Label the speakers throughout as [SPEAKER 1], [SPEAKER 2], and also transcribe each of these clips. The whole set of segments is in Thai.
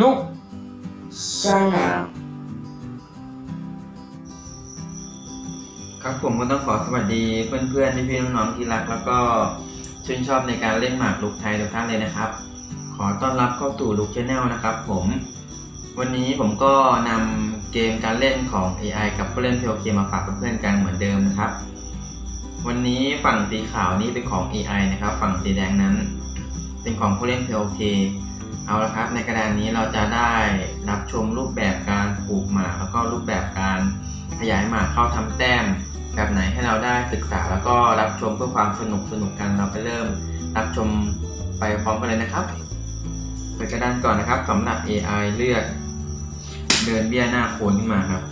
[SPEAKER 1] ลุก
[SPEAKER 2] Channel
[SPEAKER 1] ครับผมก็ต้องขอสวัสดีเพื่อนๆพี่ๆน้องๆที่รัก แล้วก็ชื่นชอบในการเล่นหมากลุกไทยทุกท่านเลยนะครับ ขอต้อนรับเข้าสู่ลุกชาแนลนะครับ ผม วันนี้ผมก็นำเกมการเล่นของ AI กับผู้เล่น POK มาฝากเพื่อนๆกันเหมือนเดิมนะครับ วันนี้ฝั่งสีขาวนี้เป็นของ AI นะครับ ฝั่งสีแดงนั้น เป็นของผู้เล่น POK เเอาละครับในกระดานนี้เราจะได้รับชมรูปแบบการปลูกหมากแล้วก็รูปแบบการขยายหมากเข้าทำแต้ม แบบไหนให้เราได้ศึกษาแล้วก็รับชมเพื่อความสนุกสนุกกันเราไปเริ่มรับชมไปพร้อมกันเลยนะครับเปิดกระดานก่อนนะครับสำหรับ AI เลือกเดินเบี้ยหน้าโคนขึ้นมาครับ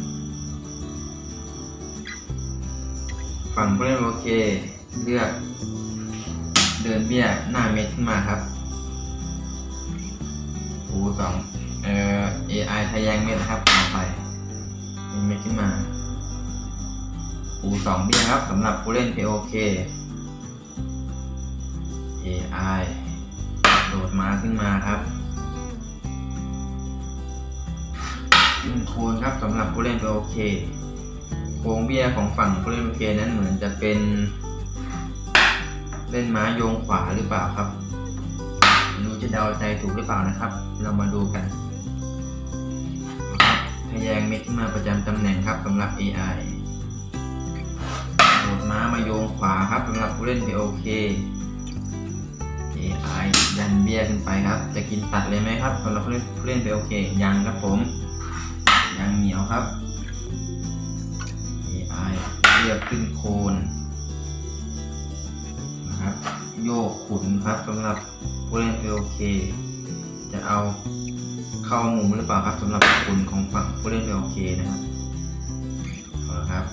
[SPEAKER 1] ฝั่งผู้เล่นโอเค เลือก เดินเบี้ยหน้าเม็ดขึ้นมาครับ ปูสองเอ่อ AI ทะแยงเม็ดนะครับต่อไปเป็นเม็ดขึ้นมาปูสองเบี้ยครับสำหรับผู้เล่น POK AI โดดมาขึ้นมาครับขึ้นโคนครับสำหรับผู้เล่น POK โค้งเบี้ยของฝั่งผู้เล่น POK นั้นเหมือนจะเป็น เล่นม้าโยงขวาหรือเปล่าครับ จะเดาใจถูกหรือเปล่านะครับ เรามาดูกันครับทะแยงเม็ดขึ้นมาประจำตำแหน่งครับสำหรับ AI โดดม้ามาโยงขวาครับสำหรับผู้เล่น POK AI ยันเบี้ยขึ้นไปครับ จะกินตัดเลยไหมครับสำหรับผู้เล่นผู้เล่น POK ยังครับผม ยังเหนียวครับ AI เลือกขึ้นโคนนะครับ โยกขุนครับสำหรับ ผู้เล่น POK จะเอาเข้ามุมหรือเปล่าครับสำหรับขุนของฝั่งผู้เล่น POK นะครับเอาละครับ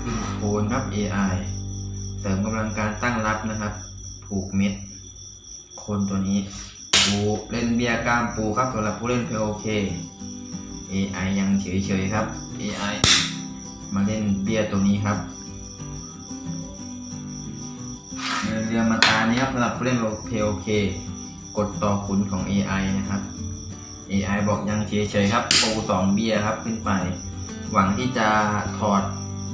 [SPEAKER 1] ขึ้นโคนครับ AI เสริมกำลังการตั้งรับนะครับ ผูกเม็ดโคนตัวนี้ปูเล่นเบียร์กล้ามปูครับสำหรับผู้เล่น POK AI ยังเฉยๆครับ AI มาเล่นเบียร์ตัวนี้ครับ เรือมาตานี้ครับสำหรับผู้เล่น POK กดต่อขุนของ AI นะครับ AI บอกยังเฉยๆครับปูสองเบียครับขึ้นไป หวังที่จะถอด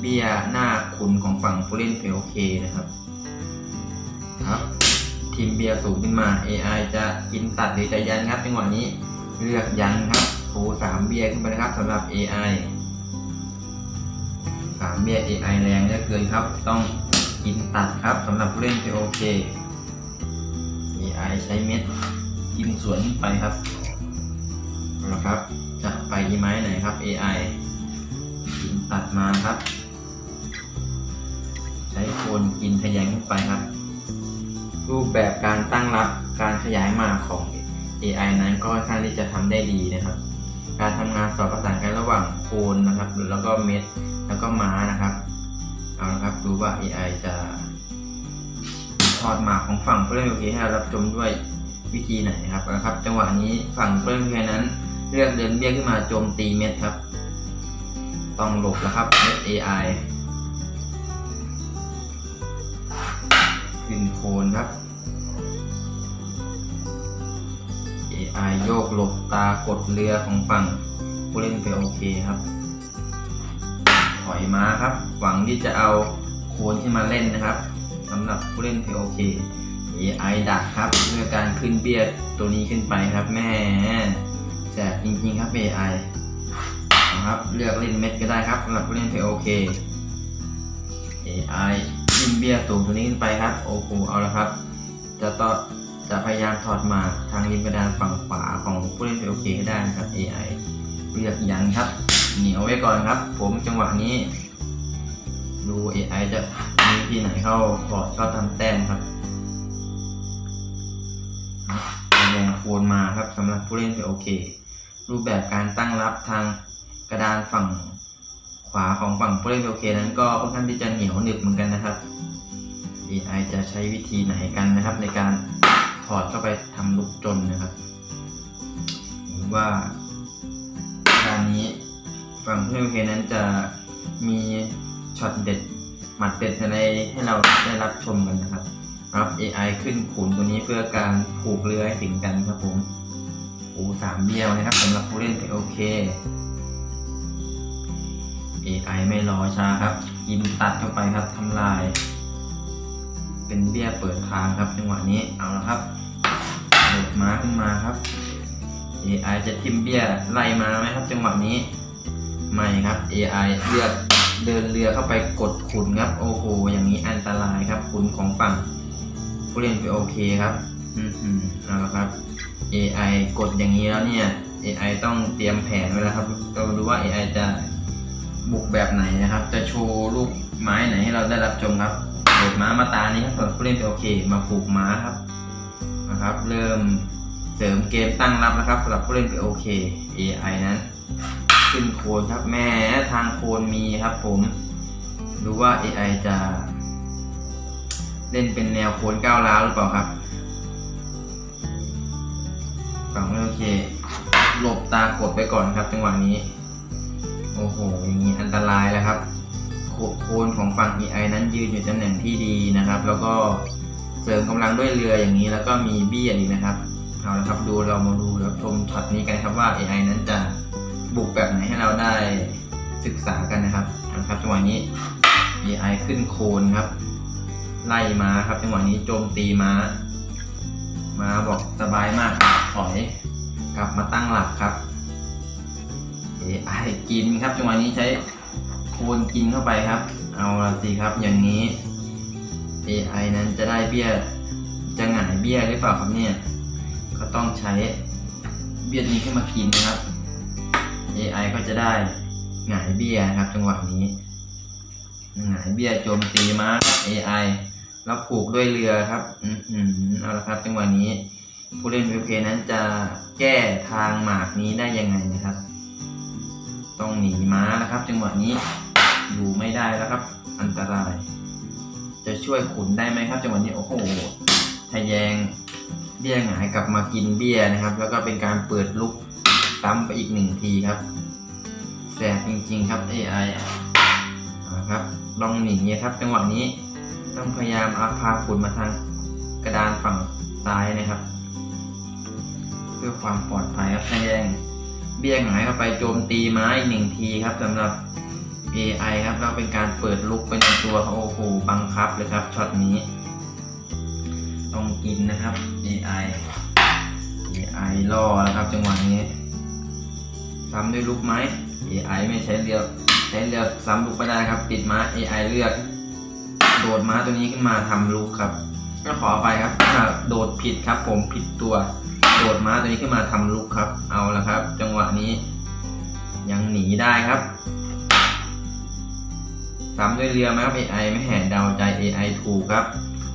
[SPEAKER 1] เบียหน้าขุนของฝั่งผู้เล่น POK นะครับ ครับทีมเบียสูงขึ้นมา AI จะกินตัดหรือจะยันครับจังหวะนี้เลือกยันครับปูสามเบียขึ้นไปนะครับสำหรับ AI สามเบีย AI แรงเหลือเกินครับ ต้อง กินตัดครับสำหรับผู้เล่น POK AI ใช้เม็ดกินสวนไปครับเอาละครับ จะไปที่ไม้ไหนครับ AI กินตัดมาครับ ใช้โคนกินทะแยงขึ้นไปครับ รูปแบบการตั้งรับการขยายมาของ AI นั้นก็ค่อนข้างที่จะทำได้ดีนะครับ การทำงานสอดประสานกันระหว่างโคนนะครับ แล้วก็เม็ดแล้วก็ม้านะครับ เอาละครับดูว่า AI จะถอดหมากของฝั่งผู้เล่นโอเคให้เรารับชมด้วยวิธีไหนนะครับเอาละครับ จังหวะนี้ฝั่งผู้เล่นโอเคนั้น เลือกเดินเบี้ยขึ้นมาโจมตีเม็ดครับ ต้องหลบแล้วครับเม็ด AI ขึ้นโคนครับ AI โยกหลบตากดเรือของฝั่งผู้เล่น POK คครับ อยมาครับ หวังที่จะเอาโคนขึ้นมาเล่นนะครับสำหรับผู้เล่น POK AI ดักครับด้วยการขึ้นเบียดตัวนี้ขึ้นไปครับแม่แสบจริงๆครับ AI นะครับเลือกเล่นเม็ดก็ได้ครับสำหรับผู้เล่น POK AI ขึ้นเบียดสูงตัวนี้ขึ้นไปครับโอ้โหเอาละครับ จะต่อจะพยายามถอดมาทางริมกระดานฝั่งขวาของผู้เล่น POK ให้ได้นะครับ AI เลือกยันครับ หนียวไว้ก่อนครับ ผมจังหวะนี้ ดู AI จะมีวิธีไหนเข้าถอเข้าทำแต้มครับแรงโคนมาครับสำหรับผู้เล่นโอเค รูปแบบการตั้งรับทางกระดานฝั่งขวาของฝั่งผู้เล่นโอเคนั้นก็ค่อนข้างที่จะเหนียวหนึบเหมือนกันนะครับ AI จะใช้วิธีไหนกันนะครับ ในการถอดเข้าไปทำลูกจนนะครับ หรือว่า ฝั่งเพื่อนเคนั้นจะมีช็อตเด็ดหมัดเด็ดอะไรให้เราได้รับชมกันนะครับรับ AI ขึ้นขุนตัวนี้เพื่อการผูกเรือให้ถึงกันครับผมโอ้สามเบี้ยวนะครับสำหรับผู้เล่นโอเค AI ไม่รอช้าครับ กินตัดเข้าไปครับทำลาย เป็นเบี้ยเปิดทางครับจังหวะนี้เอาละครับโดดม้าขึ้นมาครับ AI จะทิมเบี้ยไล่มาไหมครับ จังหวะนี้ ไม่ครับ AI เลือกเดินเรือเข้าไปกดขุนครับ โอ้โห อย่างนี้อันตรายครับ ขุนของฝั่งผู้เล่นไปโอเคครับอืมอืมเอาละครับ AI กดอย่างนี้แล้วเนี่ย AI ต้องเตรียมแผนไว้แล้วครับเราดูว่า AI จะบุกแบบไหนนะครับ จะโชว์ลูกไม้ไหนให้เราได้รับชมครับโดดม้ามาตานี้ครับสำหรับผู้เล่นไปโอเค มาผูกม้าครับนะครับ เริ่มเสริมเกมตั้งรับนะครับสำหรับผู้เล่นไปโอเค AI นั้น ขึ้นโคนครับ แม่ทางโคนมีครับผมดูว่า AI จะ เล่นเป็นแนวโคนก้าวร้าวหรือเปล่าครับฝั่งโอเคหลบตากดไปก่อนครับจังหวะนี้ โอ้โหอย่างนี้อันตรายแล้วครับ โคโคนของฝั่ง EI นั้นยืนอยู่ตำแหน่งที่ดีนะครับ แล้วก็เสริมกำลังด้วยเรืออย่างนี้แล้วก็มีเบี้ยอีกนะครับ เอาละครับดูเรามาดูแล้วชมช็อตนี้กันครับว่า AI นั้นจะ บุกแบบไหนให้เราได้ศึกษากันนะครับเอาละครับจังหวะนี้ AI ขึ้นโคนครับ ไล่ม้าครับจังหวะนี้โจมตีม้า ม้าบอกสบายมากถอยกลับมาตั้งหลักครับ AI กินครับจังหวะนี้ใช้โคนกินเข้าไปครับ เอาละสิครับอย่างนี้ AI นั้นจะได้เบี้ยจะหงายเบี้ยหรือเปล่าครับเนี่ย ก็ต้องใช้เบี้ยนี้ขึ้นมากินนะครับ AI ก็จะได้หงายเบี้ยนะครับ จังหวะนี้หงายเบี้ยโจมตีม้า AI แล้วผูกด้วยเรือครับ อือหือเอาละครับจังหวะนี้ ผู้เล่น PVP นั้นจะแก้ทางหมากนี้ได้ยังไงนะครับ ต้องหนีม้านะครับ จังหวะนี้อยู่ไม่ได้แล้วครับ อันตราย จะช่วยขุนได้ไหมครับ จังหวะนี้โอ้โหทะแยงเบี้ยหงายกลับมากินเบี้ยนะครับ แล้วก็เป็นการเปิดลุก ซ้ำไปอีกหนึ่งทีครับแสบจริงๆครับ AI นะครับลองหนีครับ จังหวะนี้ต้องพยายามเอาพาขุนมาทางกระดานฝั่งซ้ายนะครับ เพื่อความปลอดภัยครับทะแยงเบี้ยหงายเข้าไปโจมตีไม้อีกหนึ่งทีครับสำหรับ AI ครับแล้วเป็นการเปิดลุกเป็นตัวเขาโอ้โหบังคับเลยครับช็อตนี้ต้องกินนะครับ AI AI ล่อแล้วครับจังหวะนี้ ซ้ำด้วยลุกไหม AI ไม่ใช้เรือใช้เรือซ้ำลุกไม่ได้ครับติดม้า AI เลือก โดดม้าตัวนี้ขึ้นมาทำลุกครับ ก็ขอไปครับโดดผิดครับ ผมผิดตัว โดดม้าตัวนี้ขึ้นมาทำลุกครับ เอาละครับ จังหวะนี้ ยังหนีได้ครับตามด้วยเรือไหมครับ AI ไม่แห่เดาใจ AI ถูกครับ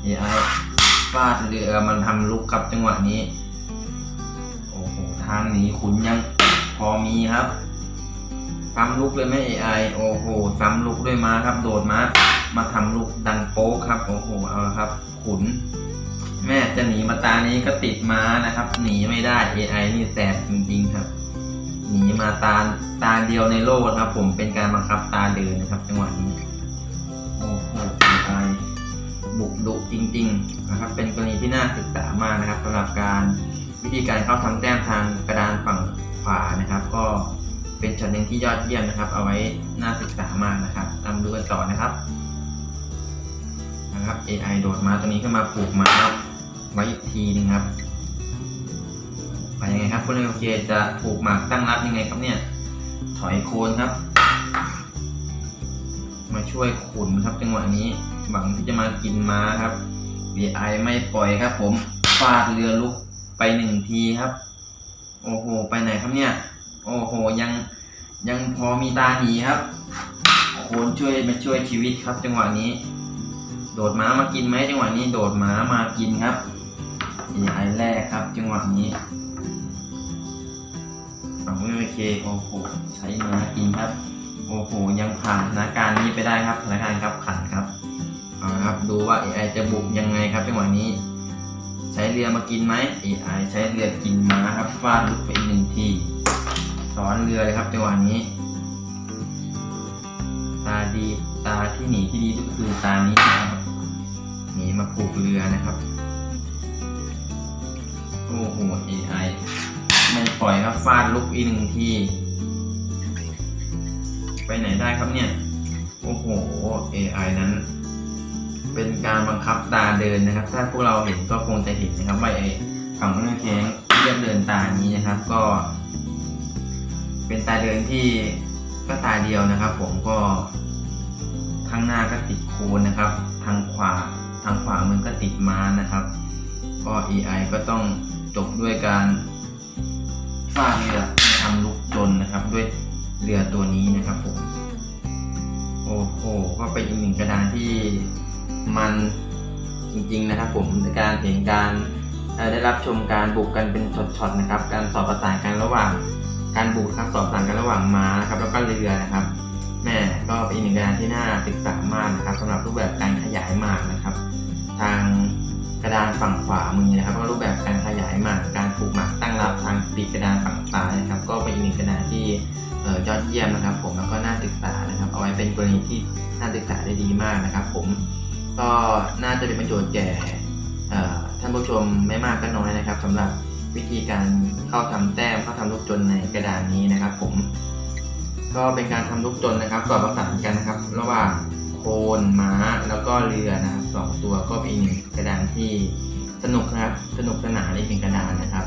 [SPEAKER 1] AI ฟาดเรือมันทำลุกครับจังหวะนี้ โอ้โหทางหนีขุนยัง พอมีครับซ้ำลุกเลยไหม AI โอ้โหซ้ำลุกด้วยม้าครับ โดดม้ามาทำลุกดังโป๊กครับ โอ้โห เอาละครับ ขุน แม่จะหนีมาตานี้ก็ติดม้านะครับ หนีไม่ได้ AI นี่แสบจริงๆครับ หนีมาตาตาเดียวในโลกครับ ผมเป็นการบังคับตาเดินนะครับ จังหวะนี้ โอ้โห AI บุกดุจริง ๆ นะครับ เป็นกรณีที่น่าศึกษามากนะครับสำหรับการวิธีการเข้าทำแต้มทางกระดานฝั่ง ขวานะครับ ก็เป็นช็อตหนึ่งที่ยอดเยี่ยมนะครับ เอาไว้น่าศึกษามากนะครับตามดูกันต่อนะครับนะครับ AI โดดมาตัวนี้ขึ้นมาปลูกมาครับไว้อีกทีหนึงครับไปยังไงครับผู้เล่นโอเคจะปลูกหมากตั้งรับยังไงครับเนี่ยถอยโคนครับ มาช่วยขุนครับจังหวะนี้หวังที่จะมากินม้าครับ AI ไม่ปล่อยครับ ผมฟาดเรือลุกไปหนึ่งทีครับ โอ้โห ไปไหนครับเนี่ย โอ้โห ยังยังพอมีตาหนีครับโคนช่วยมาช่วยชีวิตครับ จังหวะนี้ โดดม้ามากินไหมจังหวะนี้โดดม้ามากินครับ AI แรกครับ จังหวะนี้ฝั่งไม่โอเค โอ้โห ใช้ม้ากินครับ โอ้โห ยังผ่านสถานการณ์นี้ไปได้ครับสถานการณ์ครับขันครับเอาครับ ดูว่า AI จะบุกยังไงครับจังหวะนี้ ใช้เรือมากินไหม AI ใช้เรือกินม้าครับฟาดลุกไปอีกหนึ่งทีสอนเรือเลยครับจังหวะนี้ ตาดีตาที่หนีที่ดีก็คือตานี้นะครับหนีมาผูกเรือนะครับโอ้โห AI ไม่ปล่อยครับฟาดลูกอีกหนึ่งทีไปไหนได้ครับเนี่ย โอ้โห AI นั้น เป็นการบังคับตาเดินนะครับ ถ้าพวกเราเห็นก็คงจะเห็นนะครับว่าไอ้ฝั่งนู้นแข้งเรียบเดินตาอย่างนี้นะครับ ก็ เป็นตาเดินที่ก็ตาเดียวนะครับ ผมก็ข้างหน้าก็ติดโคนนะครับ ทางขวาทางขวามันก็ติดม้านะครับ ก็ AI ก็ต้องจบด้วยการฟาดเรือทำลูกจนนะครับ ด้วยเรือตัวนี้นะครับผมโอ้โหก็เป็นอีกหนึ่งกระดานที่ มันจริงๆนะครับผมในการเห็นการได้รับชมการบุกกันเป็นช็อตๆนะครับ การสอบประสานกันระหว่างการบุกครับสอบประสานกันระหว่างม้านะครับ แล้วก็เรือนะครับแม่ก็เป็นอีกหนึ่งกานที่น่าศึกษามากนะครับสำหรับรูปแบบการขยายหมากนะครับ ทางกระดานฝั่งขวามือนะครับก็รูปแบบการขยายหมากการผูกหมากตั้งรับทางปีกกระดานฝั่งซ้ายนะครับ ก็เป็นอีกหนึ่งกระดานที่ยอดเยี่ยมนะครับ ผมแล้วก็น่าศึกษานะครับ เอาไว้เป็นกรณีที่น่าศึกษาได้ดีมากนะครับ ผม ก็น่าจะเป็นประโยชน์แก่ท่านผู้ชมไม่มากก็น้อยนะครับสำหรับวิธีการเข้าทำแต้มเข้าทำลูกจนในกระดานนี้นะครับ ผม ก็เป็นการทำลูกจนนะครับสอดประสานกันนะครับ ระหว่างโคนม้าแล้วก็เรือนะครับสองตัวก็เป็นกหนึ่งกระดานที่สนุกนะครับสนุกสนานอีกหนึ่งกระดานนะครับ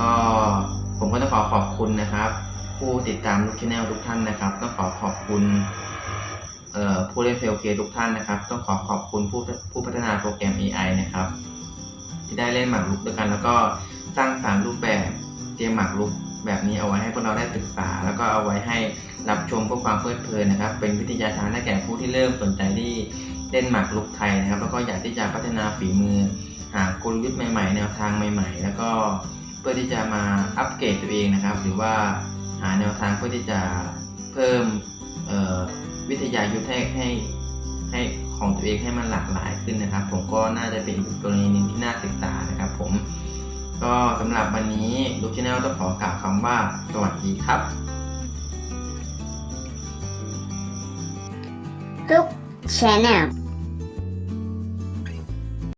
[SPEAKER 1] ก็ผมก็ต้องขอขอบคุณนะครับ ผู้ติดตามลูกชแนลทุกท่านนะครับต้องขอขอบคุณ ผู้เล่นเพลเคทุกท่านนะครับ ต้องขอขอบคุณผู้ผู้พัฒนาโปรแกรม AI นะครับ ที่ได้เล่นหมากรุกด้วยกัน แล้วก็สร้างสรรรูปแบบเตรียมหมากรุกแบบนี้เอาไว้ให้พวกเราได้ศึกษา แล้วก็เอาไว้ให้รับชมเพื่อความเพลิดเพลินนะครับ เป็นวิทยาทานให้แก่ผู้ที่เริ่มสนใจที่เล่นหมากรุกไทยนะครับ แล้วก็อยากที่จะพัฒนาฝีมือ หากลยุทธ์ใหม่ๆ แนวทางใหม่ ๆ แล้วก็เพื่อที่จะมาอัปเกรดตัวเองนะครับ หรือว่าหาแนวทางเพื่อที่จะเพิ่มเอ่อ วิทยายุทธให้ให้ให้ของตัวเองให้มันหลากหลายขึ้นนะครับ ผมก็น่าจะเป็นอีกกรณีหนึ่งที่น่าศึกษานะครับ ผมก็สำหรับวันนี้ลูกชแนลต้องขอกล่าวคำว่าสวัสดีครับ
[SPEAKER 2] Look Channel